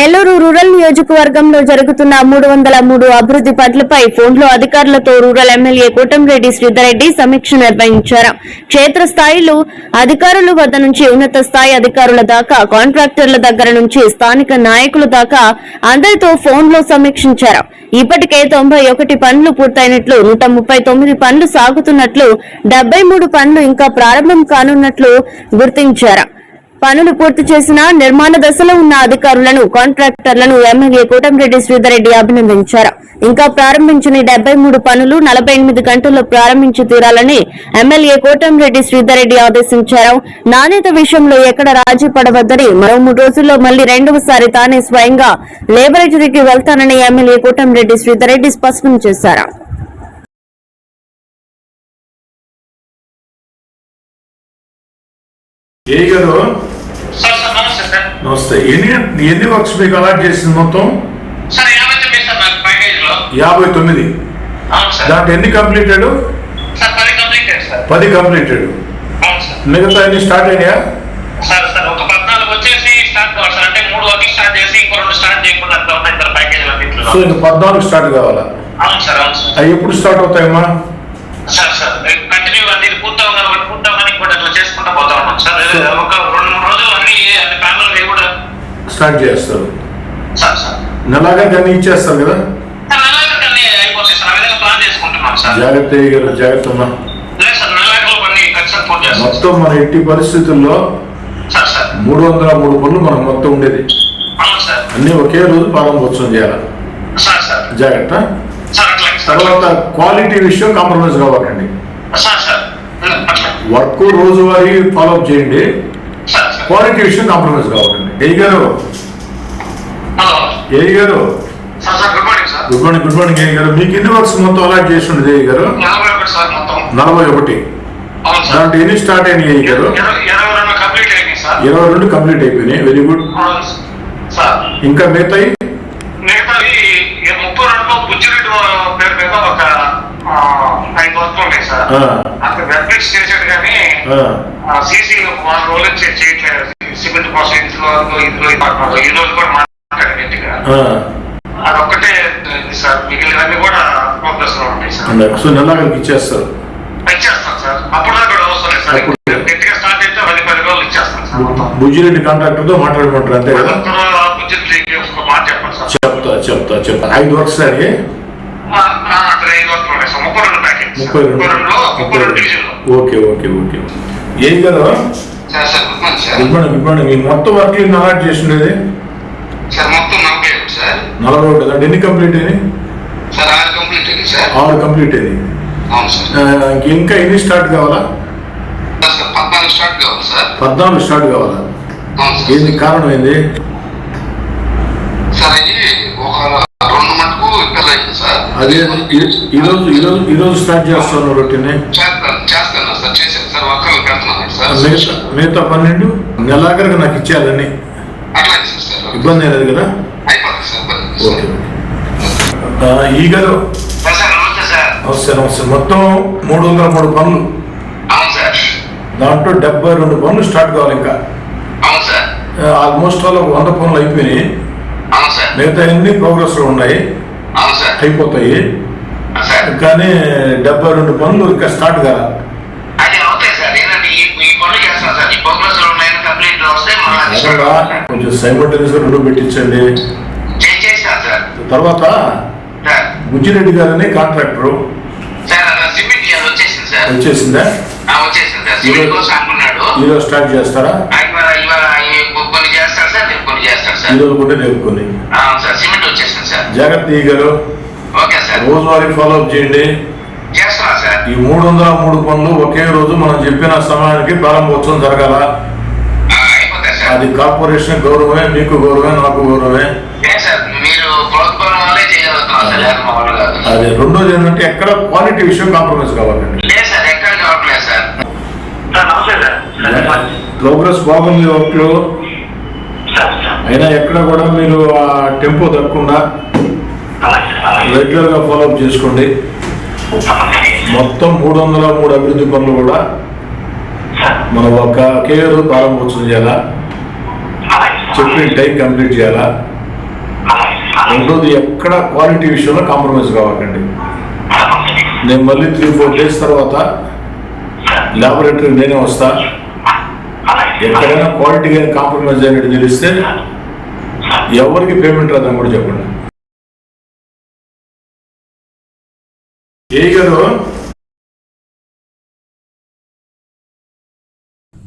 Nellore rural నియోజకవర్గంలో జరుగుతున్న మూడు వందల మూడు అభివృద్ధి పనులపై ఫోన్లో అధికారులతో రూరల్ ఎమ్మెల్యే కోటంరెడ్డి శ్రీధర్రెడ్డి సమీక్ష నిర్వహించారు. క్షేత్రస్థాయిలో అధికారుల వద్ద నుంచి ఉన్నత స్థాయి అధికారుల దాకా కాంట్రాక్టర్ల దగ్గర నుంచి స్థానిక నాయకుల దాకా అందరితో ఫోన్లో సమీక్షించారు. ఇప్పటికే తొంభై ఒకటి పనులు పూర్తయినట్లు నూట ముప్పై తొమ్మిది పనులు సాగుతున్నట్లు డెబ్బై మూడు పనులు ఇంకా ప్రారంభం కానున్నట్లు గుర్తించారు. పనులు పూర్తి చేసిన నిర్మాణ దశలో ఉన్న అధికారులను కాంట్రాక్టర్లను ఎమ్మెల్యే కోటంరెడ్డి శ్రీధర్రెడ్డి అభినందించారు. ఇంకా ప్రారంభించిన డెబ్బై మూడు పనులు నలభై ఎనిమిది గంటల్లో ప్రారంభించి తీరాలని ఎమ్మెల్యే కోటంరెడ్డి శ్రీధర్రెడ్డి ఆదేశించారు. నాణ్యత విషయంలో ఎక్కడ రాజీ పడవద్దని మరో మూడు రోజుల్లో మళ్ళీ రెండవసారి తానే స్వయంగా లేబరేటరీకి వెళ్తానని ఎమ్మెల్యే కోటంరెడ్డి శ్రీధర్రెడ్డి స్పష్టం చేశారు. ఏ గారు నమస్తే ఎన్ని ఎన్ని వర్క్స్ మీకు అలాట్ చేసింది మొత్తం? సార్ యాభై తొమ్మిది దాంట్లో ఎన్ని కంప్లీటెడ్ సార్ పది కంప్లీటెడ్ మిగతా ఎన్ని స్టార్ట్ అయినాయా? సార్ సార్ ఒక పద్నాలుగు వచ్చేసి స్టార్ట్ కావాలి సార్. అంటే మూడు స్టార్ట్ చేసి ఇంకో రెండు స్టార్ట్ చేయకుండా అట్లా ఉన్నాయి సార్ ప్యాకేజ్ అన్నింటిలో. సో ఇంక పద్నాలుగు స్టార్ట్ కావాలా? అవును సార్ అవును సార్. అవి ఎప్పుడు స్టార్ట్ అవుతాయమ్మా? సార్ సార్ కంటిన్యూ అన్ని పూర్తవగానే పూర్తవగానే ఇంకోటి అట్లా చేసుకుంటూ పోతా ఉన్నాం సార్. ఒక రెండు మూడు రోజులు అన్ని అన్ని ప్యానల్ అవి కూడా స్టార్ట్ చేస్తారు. నెలాగా అన్ని ఇచ్చేస్తారు కదా? జాగ్రత్త గారు జాగ్రత్త మొత్తం మన ఎట్టి పరిస్థితుల్లో మూడు వందల మూడు పనులు మనకు మొత్తం ఉండేది. అన్ని ఒకే రోజు ప్రారంభోత్సవం చేయాలి? జాగ్రత్త. తర్వాత క్వాలిటీ విషయం కాంప్రమైజ్ కావాలండి. వర్క్ రోజువారీ ఫాలోఅప్ చేయండి. క్వాలిటీ విషయం కాంప్రమైజ్ కావాలండి. ఏ గారు ఏ గారు sir sir good morning sir good morning ఏ గారు మీకు ఎన్ని వర్క్స్ మొత్తం అలాట్ చేసి ఉండేది ఏ గారు నలభై ఒకటి దాంట్లో ఎన్ని స్టార్ట్ అయినాయి ఏ గారు ఇరవై రెండు కంప్లీట్ అయినాయి సార్ ఇరవై రెండు కంప్లీట్ అయిపోయినాయి వెరీ గుడ్ ఇంకా మిగతాయి ముప్పై రెండులో బుజ్జిరెడ్డి పేరు మీద ఒక ఐదు వస్తువులు ఉన్నాయి సార్ అక్కడ వెబ్సైట్స్ చేసాడు కానీ ఆ, సీసీ వాళ్ళ రోజులు చేయట్లేదు సిమెంట్ కోసం ఇంట్లో ఇంట్లో. ఈ రోజు కూడా. అదొక్కటే సార్ మిగిలినవన్నీ కూడా ప్రోగ్రెస్లో ఉంటాయి సార్. అన్నారు. సో నెలాగరికి ఇచ్చేస్తారు. ఇచ్చేస్తాం సార్. అప్పుడు దాకా కూడా అవసరం లేదు సార్. అప్పుడు- గట్టిగా స్టార్ట్ అయితే పది పది రోజులు ఇచ్చేస్తాం సార్ మొత్తం. బుజ్జిరెడ్డి కాంట్రాక్టర్తో మాట్లాడుకుంటారు అంతే కదా? అదొక్కరు బుజ్జిరెడ్డికి ఒక మాట చెప్పండి సార్. చెప్తా చెప్తా చెప్తా. ఐదు వర్క్స్ సార్. ముప్పై రెండు ఓకే ఓకే ఓకే. ఏం కదా? Good morning sir. Good morning good morning. మీ మొత్తం వర్క్ అలాట్ చేసి ఉండేది? సార్ మొత్తం నలభై ఒకటి సార్. నలభై ఒకటి అంటే ఎన్ని కంప్లీట్ అయినాయి? సార్ ఆరు కంప్లీట్ అయింది సార్. ఆరు కంప్లీట్ అయింది అవును సార్. ఆ, ఇంకా ఎన్ని స్టార్ట్ కావాలా? సార్ పద్నాలుగు స్టార్ట్ కావాలి సార్. పద్నాలుగు స్టార్ట్ కావాలా? ఏంది కారణం ఏంది సార్ అది ఒక రెండు మటుకు ఇక్కడ అయింది సార్. అదే ఈ- ఈరోజు ఈరోజు ఈరోజు స్టార్ట్ చేస్తాను రొటీన్? చేస్తాను చేస్తాను సార్ చేశాను సార్ ఒక్కరు పెడుతున్నాను సార్. మిగతా మిగతా పన్నెండు? నెలాఖరికి నాకు ఇచ్చేయాలని ఇబ్బంది లేదు కదా? ఓకే ఆ, ఈ గారు సార్ సార్ నమస్తే నమస్తే మొత్తం మూడు వందల మూడు పనులు. దాంట్లో డెబ్బై రెండు పనులు స్టార్ట్ కావాలి ఇంకా. ఆల్మోస్ట్ ఆల్ ఒక వంద పనులు అయిపోయినాయి. మిగతా అన్ని ప్రోగ్రెస్లో ఉన్నాయి అయిపోతాయి. కానీ డెబ్బై రెండు పనులు ఇంకా స్టార్ట్ కాల. కొంచెం సైమల్టేనియస్గా రెండు పెట్టించండి. తర్వాత బుజ్జిరెడ్డి గారని కాంట్రాక్టర్. వచ్చేసింది? ఈరోజు స్టార్ట్ చేస్తారా? కొన్ని చేస్తాడు సార్ రేపు కొన్ని చేస్తాడు సార్ ఈరోజు కూడా రేపుకొని ఆ, సార్ సిమెంట్ వచ్చేసింది సార్ జాగ్రత్త గారు ఓకే సార్ రోజువారీ ఫాలోఅప్ చేయండి. చేస్తున్నా సార్. ఈ మూడు వందల మూడు పనులు ఒకే రోజు మనం చెప్పిన సమయానికి ప్రారంభోత్సవం జరగాల? అది కార్పొరేషన్ గౌరవమే మీకు గౌరవమే నాకు గౌరవమే. అది. రెండోది ఏంటంటే ఎక్కడ క్వాలిటీ విషయం కాంప్రమైజ్ కావాలండి. లేదు సార్ ఎక్కడ కావట్లేదు సార్. సార్ నమస్తే సార్. ప్రోగ్రెస్ బాగుంది సార్ అయినా ఎక్కడ కూడా మీరు ఆ టెంపో తగ్గకుండా అలాగే సార్ రెగ్యులర్గా ఫాలోఅప్ చేసుకోండి. మొత్తం మూడు వందల మూడు అభివృద్ధి పనులు కూడా మనం ఒక రోజు ప్రారంభోత్సవం చేయాలా? చెప్పిన టైం కంప్లీట్ చేయాలా? రెండోది ఎక్కడ క్వాలిటీ విషయంలో కాంప్రమైజ్ కావకండి నేను మళ్ళీ త్రీ ఫోర్ డేస్ తర్వాత ల్యాబొరేటరీ నేనే వస్తా. ఎక్కడైనా క్వాలిటీ కానీ కాంప్రమైజ్ అయినట్టు తెలిస్తే ఎవరికి పేమెంట్ రాదని కూడా చెప్పండి. ఏ గారు?